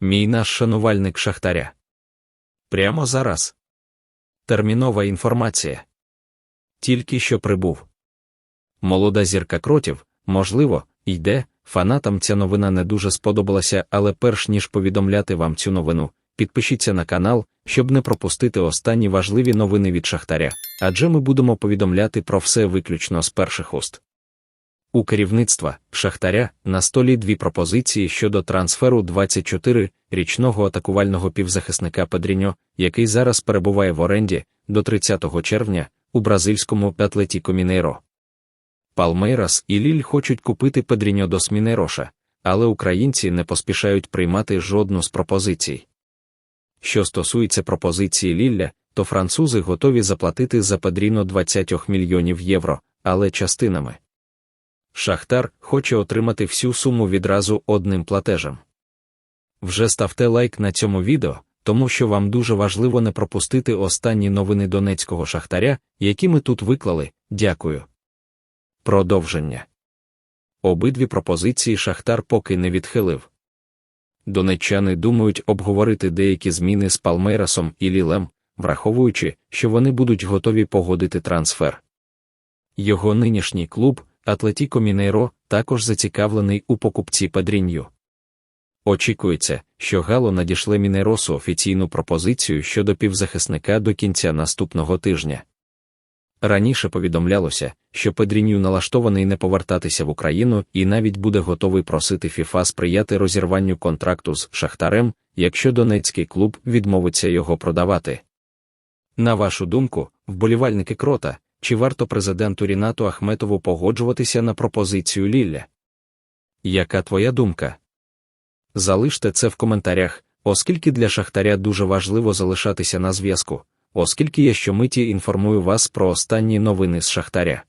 Мій наш шанувальник Шахтаря. Прямо зараз. Термінова інформація. Тільки що прибув. Молода зірка кротів, можливо, йде. Фанатам ця новина не дуже сподобалася, але перш ніж повідомляти вам цю новину, підпишіться на канал, щоб не пропустити останні важливі новини від Шахтаря, адже ми будемо повідомляти про все виключно з перших уст. У керівництва Шахтаря на столі дві пропозиції щодо трансферу 24-річного атакувального півзахисника Педріньо, який зараз перебуває в оренді до 30 червня у бразильському Атлетіко Мінейро. Палмейрас і Ліль хочуть купити Педріньо до Смінейроша, але українці не поспішають приймати жодну з пропозицій. Що стосується пропозиції Лілля, то французи готові заплатити за Педріно 20 мільйонів євро, але частинами. Шахтар хоче отримати всю суму відразу одним платежем. Вже ставте лайк на цьому відео, тому що вам дуже важливо не пропустити останні новини донецького шахтаря, які ми тут виклали. Дякую. Продовження. Обидві пропозиції Шахтар поки не відхилив. Донеччани думають обговорити деякі зміни з Палмейрасом і Лілем, враховуючи, що вони будуть готові погодити трансфер. Його нинішній клуб, Атлетіко Мінейро, також зацікавлений у покупці Падрінью. Очікується, що Гало надішле Мінейросу офіційну пропозицію щодо півзахисника до кінця наступного тижня. Раніше повідомлялося, що Педріню налаштований не повертатися в Україну і навіть буде готовий просити ФІФА сприяти розірванню контракту з Шахтарем, якщо донецький клуб відмовиться його продавати. На вашу думку, вболівальники крота, чи варто президенту Рінату Ахметову погоджуватися на пропозицію Лілля? Яка твоя думка? Залиште це в коментарях, оскільки для Шахтаря дуже важливо залишатися на зв'язку, оскільки я щомиті інформую вас про останні новини з Шахтаря.